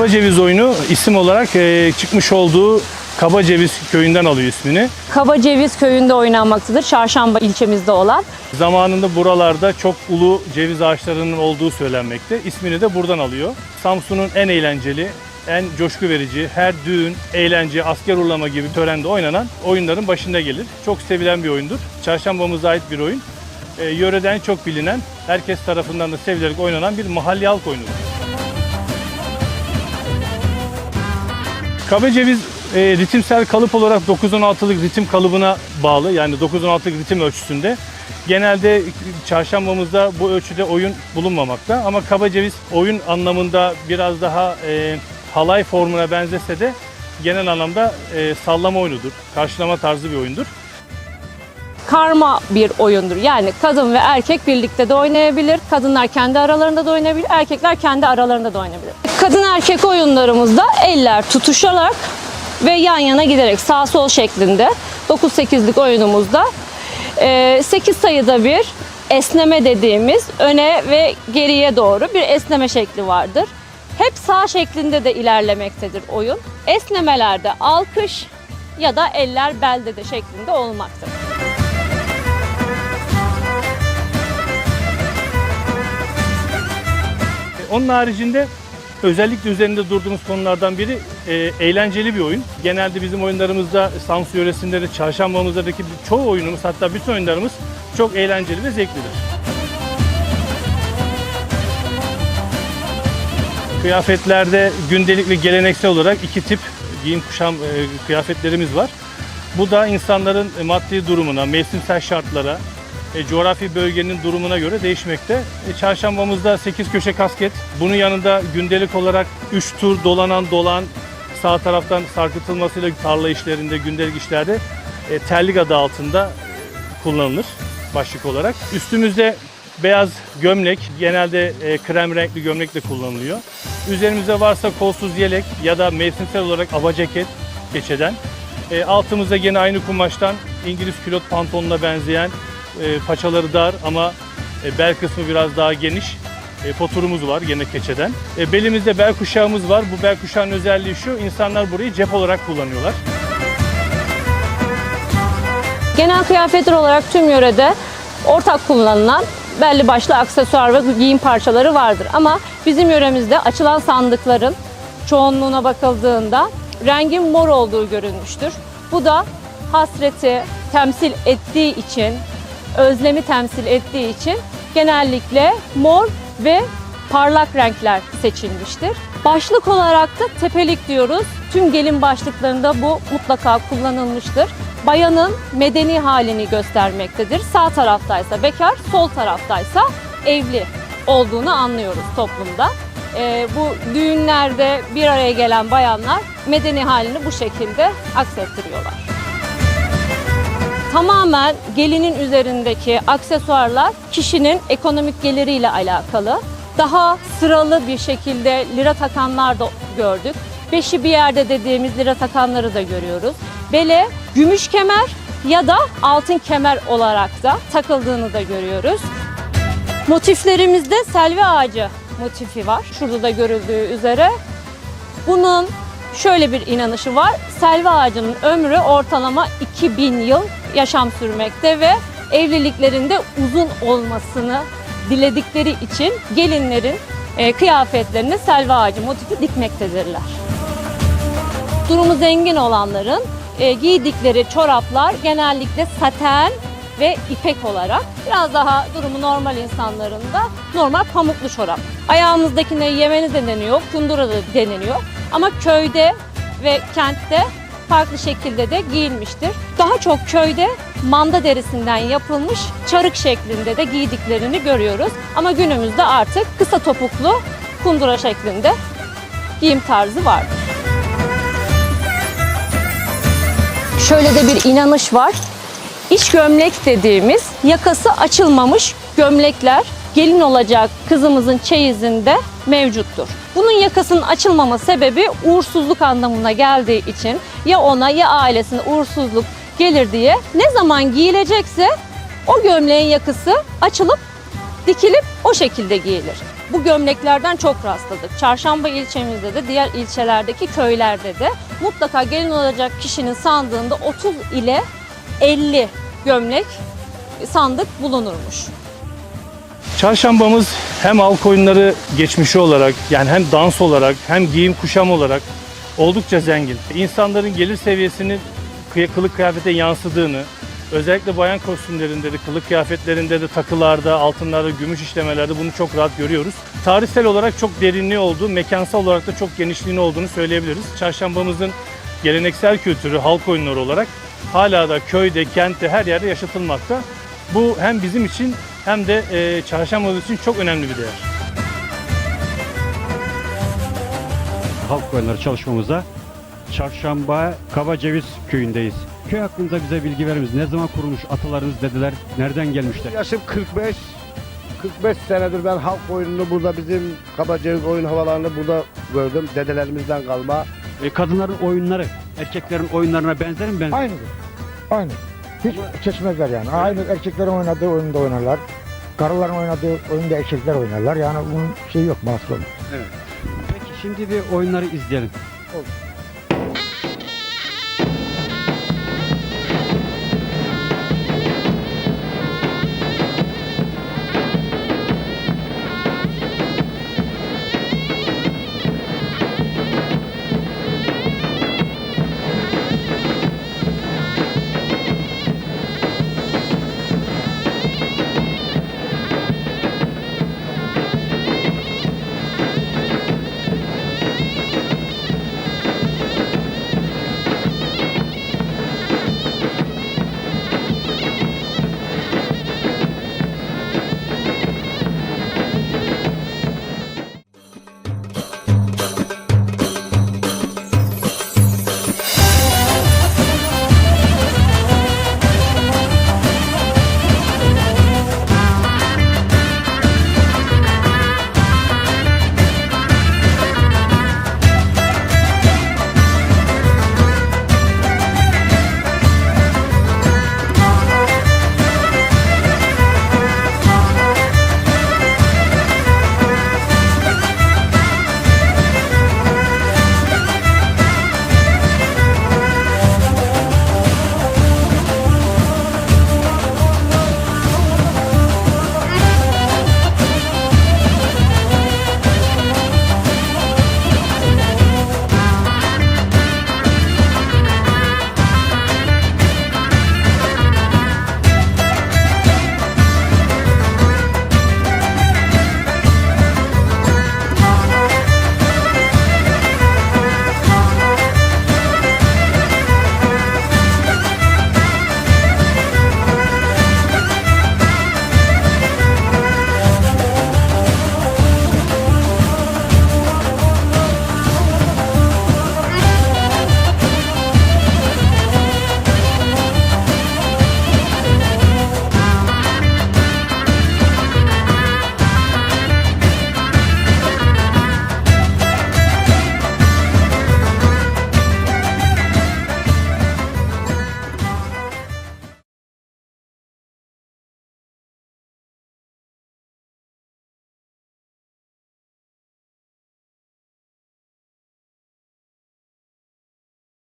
Kaba Ceviz oyunu isim olarak e, çıkmış olduğu Kaba Ceviz köyünden alıyor ismini. Kaba Ceviz köyünde oynanmaktadır. Çarşamba ilçemizde olan. Zamanında buralarda çok ulu ceviz ağaçlarının olduğu söylenmekte. İsmini de buradan alıyor. Samsun'un en eğlenceli, en coşku verici, her düğün, eğlence, asker uğurlama gibi törende oynanan oyunların başında gelir. Çok sevilen bir oyundur. Çarşambamıza ait bir oyun. E, yöreden çok bilinen, herkes tarafından da sevilerek oynanan bir mahalli halk oyunudur. Kabe ceviz e, ritimsel kalıp olarak 9-16'lık ritim kalıbına bağlı. Yani 9-16'lık ritim ölçüsünde. Genelde çarşambamızda bu ölçüde oyun bulunmamakta. Ama kaba ceviz oyun anlamında biraz daha e, halay formuna benzese de genel anlamda e, sallama oyunudur. Karşılama tarzı bir oyundur. Karma bir oyundur. Yani kadın ve erkek birlikte de oynayabilir. Kadınlar kendi aralarında da oynayabilir. Erkekler kendi aralarında da oynayabilir. Kadın erkek oyunlarımızda eller tutuşarak ve yan yana giderek sağ sol şeklinde 9-8'lik oyunumuzda 8 sayıda bir esneme dediğimiz öne ve geriye doğru bir esneme şekli vardır. Hep sağ şeklinde de ilerlemektedir oyun. Esnemelerde alkış ya da eller belde de şeklinde olmaktadır. Onun haricinde özellikle üzerinde durduğumuz konulardan biri e, eğlenceli bir oyun. Genelde bizim oyunlarımızda Samsun yöresinde de çarşambamızdaki çoğu oyunumuz hatta bütün oyunlarımız çok eğlenceli ve zevklidir. Kıyafetlerde gündelik ve geleneksel olarak iki tip giyim kuşam e, kıyafetlerimiz var. Bu da insanların e, maddi durumuna, mevsimsel şartlara, e, coğrafi bölgenin durumuna göre değişmekte. E, çarşambamızda 8 köşe kasket. Bunun yanında gündelik olarak 3 tur dolanan dolan sağ taraftan sarkıtılmasıyla tarla işlerinde, gündelik işlerde e, terlik adı altında e, kullanılır başlık olarak. Üstümüzde beyaz gömlek, genelde e, krem renkli gömlek de kullanılıyor. Üzerimizde varsa kolsuz yelek ya da mevsimsel olarak ava ceket geçeden. E, altımızda gene aynı kumaştan İngiliz külot pantolonuna benzeyen e, paçaları dar ama e, bel kısmı biraz daha geniş e, poturumuz var gene keçeden. E, belimizde bel kuşağımız var. Bu bel kuşağının özelliği şu, insanlar burayı cep olarak kullanıyorlar. Genel kıyafetler olarak tüm yörede ortak kullanılan belli başlı aksesuar ve giyim parçaları vardır. Ama bizim yöremizde açılan sandıkların çoğunluğuna bakıldığında rengin mor olduğu görülmüştür. Bu da hasreti temsil ettiği için, özlemi temsil ettiği için genellikle mor ve parlak renkler seçilmiştir. Başlık olarak da tepelik diyoruz. Tüm gelin başlıklarında bu mutlaka kullanılmıştır. Bayanın medeni halini göstermektedir. Sağ taraftaysa bekar, sol taraftaysa evli olduğunu anlıyoruz toplumda. Ee, bu düğünlerde bir araya gelen bayanlar medeni halini bu şekilde aksettiriyorlar. Tamamen gelinin üzerindeki aksesuarlar kişinin ekonomik geliriyle alakalı. Daha sıralı bir şekilde lira takanlar da gördük. Beşi bir yerde dediğimiz lira takanları da görüyoruz. Bele gümüş kemer ya da altın kemer olarak da takıldığını da görüyoruz. Motiflerimizde selvi ağacı motifi var. Şurada da görüldüğü üzere. Bunun şöyle bir inanışı var. Selvi ağacının ömrü ortalama 2000 yıl yaşam sürmekte ve evliliklerinde uzun olmasını diledikleri için gelinlerin e, kıyafetlerine selvi ağacı motifi dikmektedirler. Durumu zengin olanların e, giydikleri çoraplar genellikle saten ve ipek olarak biraz daha durumu normal insanların da normal pamuklu çorap. Ayağımızdakine yemeni de deniyor, kundura da deniliyor. Ama köyde ve kentte farklı şekilde de giyilmiştir. Daha çok köyde manda derisinden yapılmış çarık şeklinde de giydiklerini görüyoruz. Ama günümüzde artık kısa topuklu kundura şeklinde giyim tarzı vardır. Şöyle de bir inanış var. İç gömlek dediğimiz yakası açılmamış gömlekler gelin olacak kızımızın çeyizinde mevcuttur. Bunun yakasının açılmama sebebi uğursuzluk anlamına geldiği için ya ona ya ailesine uğursuzluk gelir diye ne zaman giyilecekse o gömleğin yakası açılıp dikilip o şekilde giyilir. bu gömleklerden çok rastladık. Çarşamba ilçemizde de diğer ilçelerdeki köylerde de mutlaka gelin olacak kişinin sandığında 30 ile 50 gömlek sandık bulunurmuş. Çarşambamız hem halk oyunları geçmişi olarak yani hem dans olarak hem giyim kuşam olarak oldukça zengin. İnsanların gelir seviyesinin kıy- kılık kıyafete yansıdığını, özellikle bayan kostümlerinde de, kılık kıyafetlerinde de, takılarda, altınlarda, gümüş işlemelerde bunu çok rahat görüyoruz. Tarihsel olarak çok derinliği olduğu, mekansal olarak da çok genişliğini olduğunu söyleyebiliriz. Çarşambamızın geleneksel kültürü, halk oyunları olarak hala da köyde, kentte, her yerde yaşatılmakta. Bu hem bizim için hem de e, çarşambamız için çok önemli bir değer. halk oyunları çalışmamıza Çarşamba Kabaceviz köyündeyiz. Köy hakkında bize bilgi verir misiniz? Ne zaman kurulmuş atalarınız dediler? Nereden gelmişler? Yaşım 45. 45 senedir ben halk oyununu burada bizim Kabaceviz oyun havalarını burada gördüm. Dedelerimizden kalma. E, kadınların oyunları erkeklerin oyunlarına benzer mi? Ben Aynıdır. Aynı. Hiç seçmezler yani. Aynı erkeklerin oynadığı oyunda oynarlar. Karıların oynadığı oyunda erkekler oynarlar. Yani bunun şeyi yok, mahsuru yok. Peki şimdi bir oyunları izleyelim.